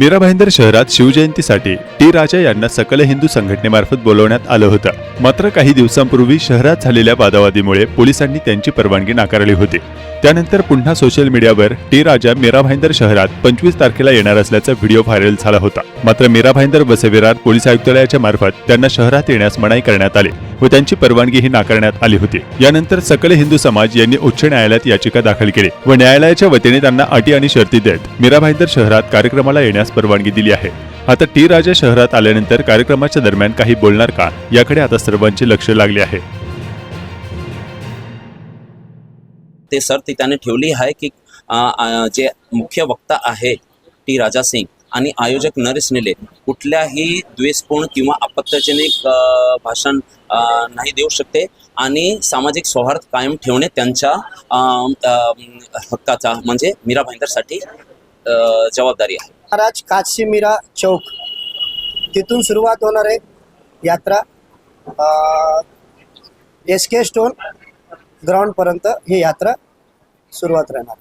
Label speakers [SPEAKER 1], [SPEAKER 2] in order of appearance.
[SPEAKER 1] मीरा भाईंदर शहरात शिवजयंतीसाठी टी राजा यांना सकल हिंदू संघटनेमार्फत बोलवण्यात आलं होतं. मात्र काही दिवसांपूर्वी शहरात झालेल्या वादावादीमुळे पोलिसांनी त्यांची परवानगी नाकारली होती. त्यानंतर पुन्हा सोशल मीडियावर टी राजा मीरा भाईंदर शहरात पंचवीस तारखेला येणार असल्याचा व्हिडिओ व्हायरल झाला होता. मात्र मीरा भाईंदर बसविरार पोलीस आयुक्तालयाच्या मार्फत त्यांना शहरात येण्यास मनाई करण्यात आली. व त्यांची परवानगीही नाकारण्यात आली होती. यानंतर सकल हिंदू समाज यांनी उच्च न्यायालयात याचिका दाखल केली व न्यायालयाच्या वतीने त्यांना अटी आणि शर्ती देत मीरा भाईंदर शहरात कार्यक्रमाला येण्यास परवानगी दिली आहे. आता टी राजा शहरात आल्यानंतर कार्यक्रमाच्या दरम्यान काही बोलणार का? याकडे आता सर्वांचे लक्ष लागले आहे.
[SPEAKER 2] ते सर ते त्याने ठेवली आहे की जे मुख्य वक्ता आहे टी राजा सिंग आणि आयोजक नरेश नेले कुठल्याही द्वेषपूर्ण किंवा आपत्तिजनक भाषण नाही देऊ शकते आणि सामाजिक सौहार्द कायम ठेवणे त्यांच्या हक्काचा म्हणजे मीरा भाईंदरसाठी जबाबदारी आहे.
[SPEAKER 3] महाराज काशी मीरा चौक. तिथून सुरुवात होणार आहे यात्रा. एस के स्टोन ग्राउंडपर्यंत ही यात्रा सुरुवात राहणार.